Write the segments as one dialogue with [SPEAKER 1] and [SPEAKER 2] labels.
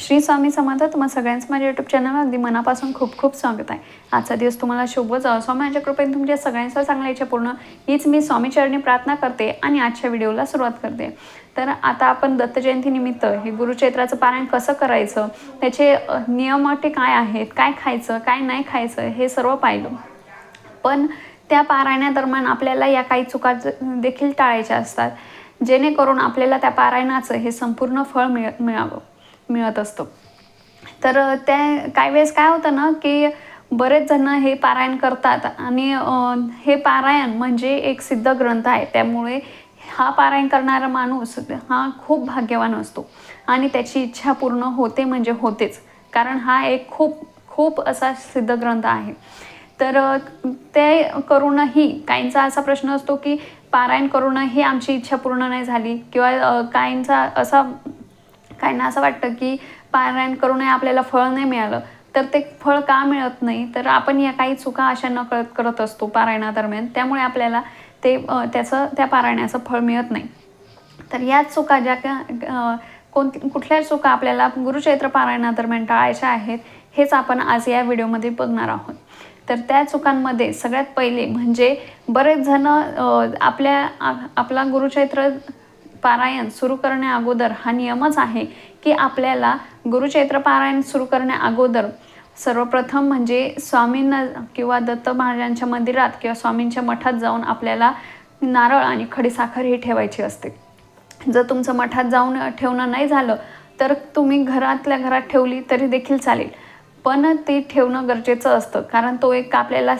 [SPEAKER 1] श्री स्वामी समर्थ तुम्हा सगळ्यांचं माझ्या यूट्यूब चॅनल अगदी मनापासून खूप खूप स्वागत आहे. आजचा दिवस तुम्हाला शुभ जावं स्वामीच्या कृपेने तुमच्या सगळ्यांचा चांगला इच्छा पूर्ण हीच मी स्वामीचरणी प्रार्थना करते आणि आजच्या व्हिडिओला सुरुवात करते. तर आता आपण दत्त जयंतीनिमित्त हे गुरुचैत्राचं पारायण कसं करायचं त्याचे नियम अटी काय आहेत काय खायचं काय नाही खायचं हे सर्व पाहिलं. पण त्या पारायणादरम्यान आपल्याला या काही चुका देखील टाळायच्या असतात. जेणेकरून आपल्याला त्या पारायणाचं हे संपूर्ण फळ मिळ मिळावं. मिळत असतो. तर त्या काही वेळेस काय होतं ना की बरेच जण हे पारायण करतात आणि हे पारायण म्हणजे एक सिद्ध ग्रंथ आहे. त्यामुळे हा पारायण करणारा माणूस हा खूप भाग्यवान असतो आणि त्याची इच्छा पूर्ण होते म्हणजे होतेच. कारण हा एक खूप खूप असा सिद्ध ग्रंथ आहे. तर ते करूनही काहींचा असा प्रश्न असतो की पारायण करूनही आमची इच्छा पूर्ण नाही झाली किंवा काहींचा असा काहींना असं वाटतं की पारायण करूनही आपल्याला फळ नाही मिळालं. तर ते फळ का मिळत नाही? तर आपण या काही चुका अशा नकळत करत असतो पारायणादरम्यान. त्यामुळे आपल्याला ते त्याचं त्या पारायणाचं फळ मिळत नाही. तर याच चुका ज्या का कोणती कोण कुठल्या चुका आपल्याला गुरुचैत्र पारायणादरम्यान टाळायच्या आहेत हेच आपण आज या व्हिडिओमध्ये बघणार आहोत. तर त्या चुकांमध्ये सगळ्यात पहिले म्हणजे बरेच जण आपल्या आपला गुरुचैत्र पारायण सुरू करण्या अगोदर हा नियमच आहे की आपल्याला गुरुचैत्र पारायण सुरू करण्या अगोदर सर्वप्रथम म्हणजे स्वामींना किंवा दत्त महाराजांच्या मंदिरात किंवा स्वामींच्या मठात जाऊन आपल्याला नारळ आणि खडीसाखर ही ठेवायची असते. जर तुमचं मठात जाऊन ठेवणं नाही झालं तर तुम्ही घरातल्या घरात ठेवली तरी देखील चालेल. पण ते ठेवणं गरजेचं असतं कारण तो एक आपल्याला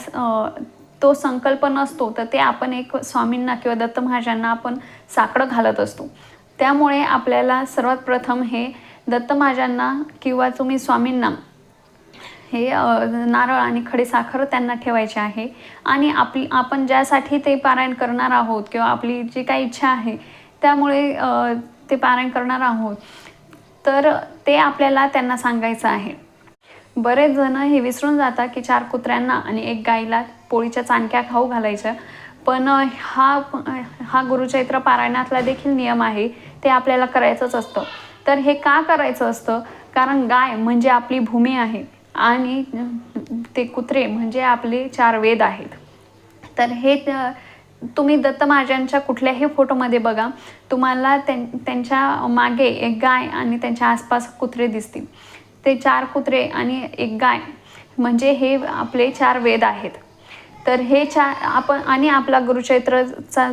[SPEAKER 1] तो संकल्प नसतो तर ते आपण एक स्वामींना किंवा दत्त महाराजांना आपण साकडं घालत असतो. त्यामुळे आपल्याला सर्वात प्रथम हे दत्त महाराजांना किंवा तुम्ही स्वामींना हे नारळ आणि खडे साखर त्यांना ठेवायचे आहे. आणि आपली आपण ज्यासाठी ते पारायण करणार आहोत किंवा आपली जी काही इच्छा आहे त्यामुळे ते पारायण करणार आहोत. तर ते आपल्याला त्यांना सांगायचं आहे. बरेच जण हे विसरून जातात की चार कुत्र्यांना आणि एक गाईला पोळीच्या चाणक्या खाऊ घालायच्या पण हा हा गुरुचैत्र पारायणातला देखील नियम आहे. ते आपल्याला करायचंच असतं. तर हे का करायचं असतं? कारण गाय म्हणजे आपली भूमी आहे. आणि ते कुत्रे म्हणजे आपले चार वेद आहेत. तर हे तुम्ही दत्त महाराजांच्या कुठल्याही फोटोमध्ये बघा. तुम्हाला त्यां त्यांच्या मागे एक गाय आणि त्यांच्या आसपास कुत्रे दिसतील. ते चार कुत्रे आणि एक गाय. म्हणजे हे आपले चार वेद आहेत. तर हे छा आपण आणि आपला गुरुचैत्रचा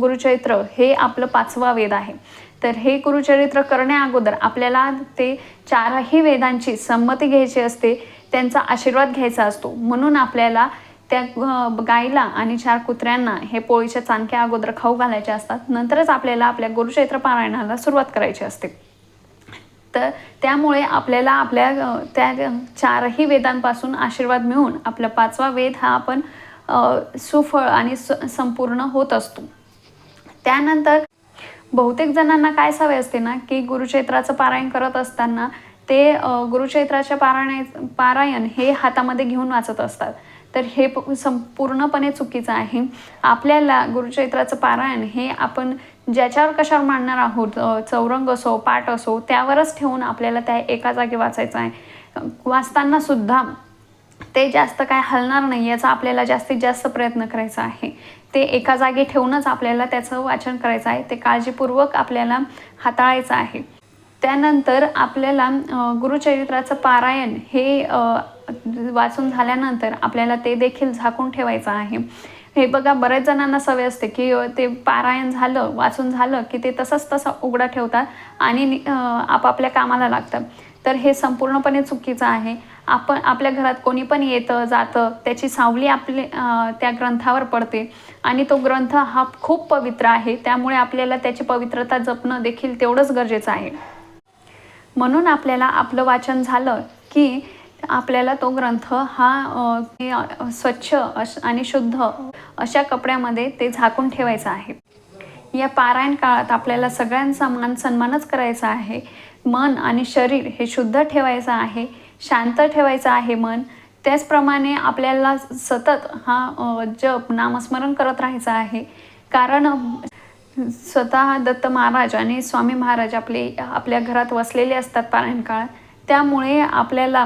[SPEAKER 1] गुरुचरित्र ग- हे आपलं पाचवा वेद आहे. तर हे गुरुचरित्र करण्या अगोदर आपल्याला ते चारही वेदांची संमती घ्यायची असते त्यांचा आशीर्वाद घ्यायचा असतो. म्हणून आपल्याला त्या गाईला आणि चार कुत्र्यांना हे पोळीच्या चांदक्या अगोदर खाऊ घालायचे असतात. नंतरच आपल्याला आपल्या गुरुचैत्र पारायणाला सुरुवात करायची असते. तर त्यामुळे आपल्याला आपल्या त्या चारही वेदांपासून आशीर्वाद मिळून आपला पाचवा वेद हा आपण सुफळ आणि स संपूर्ण होत असतो. त्यानंतर बहुतेक जणांना काय सवय असते ना की गुरुक्षेत्राचं पारायण करत असताना ते अ, पारायण पारायण हे हातामध्ये घेऊन वाचत असतात. तर हे संपूर्णपणे चुकीचं आहे. आपल्याला गुरुक्षेत्राचं पारायण हे आपण ज्याच्यावर कशावर मांडणार आहोत? चौरंग असो पाठ असो त्यावरच ठेवून आपल्याला त्या एका जागी वाचायचं आहे. वाचताना सुद्धा ते जास्त काय हलणार नाही याचा आपल्याला जास्तीत जास्त प्रयत्न करायचा आहे. ते एका जागी ठेवूनच आपल्याला त्याचं वाचन करायचं आहे. ते काळजीपूर्वक आपल्याला हाताळायचं आहे. त्यानंतर आपल्याला गुरुचरित्राचं पारायण हे वाचून झाल्यानंतर आपल्याला ते देखील झाकून ठेवायचं आहे. हे बघा बऱ्याच जणांना सवय असते की ते पारायण झालं वाचून झालं की ते तसंच तसं उघडं ठेवतात आणि नि- आपापल्या कामाला लागतात. तर हे संपूर्णपणे चुकीचं आहे. आपण आपल्या घरात कोणी पण येतं जातं त्याची सावली आपले त्या ग्रंथावर पडते. आणि तो ग्रंथ हा खूप पवित्र आहे त्यामुळे आपल्याला त्याची पवित्रता जपणं देखील तेवढंच गरजेचं आहे. म्हणून आपल्याला आपलं वाचन झालं की आपल्याला तो ग्रंथ हा स्वच्छ अश आणि शुद्ध अशा कपड्यामध्ये ते झाकून ठेवायचं आहे. या पारायण काळात आपल्याला सगळ्यांचा मान सन्मानच करायचा आहे. मन आणि शरीर हे शुद्ध ठेवायचं आहे शांत ठेवायचं आहे मन. त्याचप्रमाणे आपल्याला सतत हा जप नामस्मरण करत राहायचं आहे. कारण स्वतः दत्त महाराज आणि स्वामी महाराज आपले आपल्या घरात वसलेले असतात पारायण काळात. त्यामुळे आपल्याला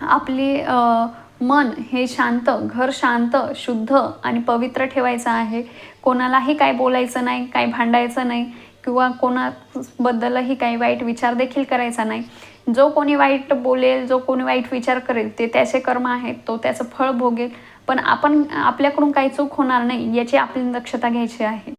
[SPEAKER 1] आपली मन हे शांत घर शांत शुद्ध आणि पवित्र ठेवायचं आहे. कोणालाही काय बोलायचं नाही काय भांडायचं नाही किंवा कोणाबद्दलही काही वाईट विचार देखील करायचा नाही. जो कोणी वाईट बोलेल जो कोणी वाईट विचार करेल ते त्याचे कर्म आहेत तो त्याचं फळ भोगेल. पण आपण आपल्याकडून काही चूक होणार नाही याची आपली दक्षता घ्यायची आहे.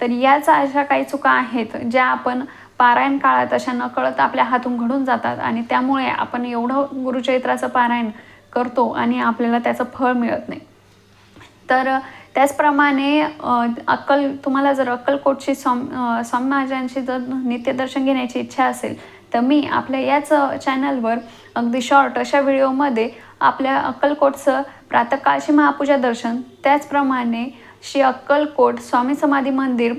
[SPEAKER 1] तर याच अशा काही चुका आहेत ज्या आपण पारायण काळात अशा नकळत आपल्या हातून घडून जातात आणि त्यामुळे आपण एवढं गुरुचरित्राचं पारायण करतो आणि आपल्याला त्याचं फळ मिळत नाही. तर त्याचप्रमाणे अक्कल तुम्हाला जर अक्कलकोटची स्वाम स्वामी महाराजांची जर नित्यदर्शन घेण्याची इच्छा असेल तर मी आपल्या याच चॅनलवर अगदी शॉर्ट अशा व्हिडिओमध्ये आपल्या अक्कलकोटचं प्रातःकाळची महापूजा दर्शन त्याचप्रमाणे श्री अक्कलकोट स्वामी समाधी मंदिर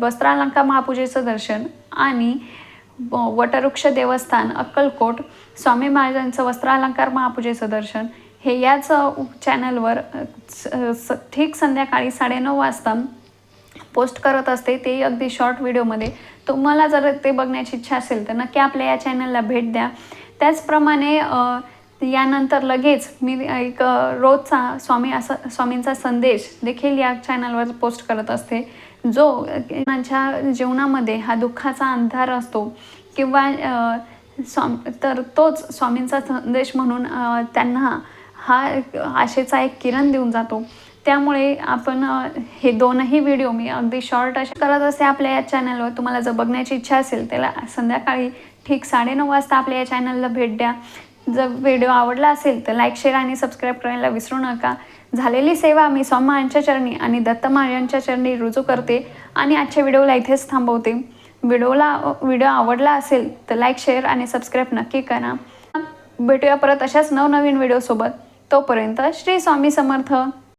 [SPEAKER 1] वस्त्रालंका महापूजेचं दर्शन आणि व- वटवृक्ष देवस्थान अक्कलकोट स्वामी महाराजांचं वस्त्रालंकार महापूजेचं दर्शन हे याच चॅनलवर स- स- ठीक संध्याकाळी साडेनऊ वाजता पोस्ट करत असते. ते अगदी शॉर्ट व्हिडिओमध्ये तुम्हाला जर ते बघण्याची इच्छा असेल तर नक्की आपल्या या चॅनलला भेट द्या. त्याचप्रमाणे यानंतर लगेच मी एक रोजचा स्वामी असा स्वामींचा संदेश देखील या चॅनलवर पोस्ट करत असते. जो माझ्या जीवनामध्ये हा दुःखाचा अंधार असतो किंवा स्वाम तर तोच स्वामींचा संदेश म्हणून त्यांना हा एक आशेचा एक किरण देऊन जातो. त्यामुळे आपण हे दोनही व्हिडिओ मी अगदी शॉर्ट असे करत असते आपल्या या चॅनलवर. तुम्हाला जर बघण्याची इच्छा असेल त्याला संध्याकाळी ठीक साडेनऊ वाजता आपल्या या चॅनलला भेट द्या. जर व्हिडिओ आवडला असेल तर लाईक शेअर आणि सबस्क्राईब करायला विसरू नका. झालेली सेवा मी स्वामांच्या चरणी आणि दत्त यांच्या चरणी रुजू करते आणि आजच्या व्हिडिओला इथेच थांबवते. व्हिडिओला व्हिडिओ आवडला असेल तर लाईक शेअर आणि सबस्क्राईब नक्की करा. भेटूया परत अशाच नवनवीन व्हिडिओसोबत. तोपर्यंत श्री स्वामी समर्थ.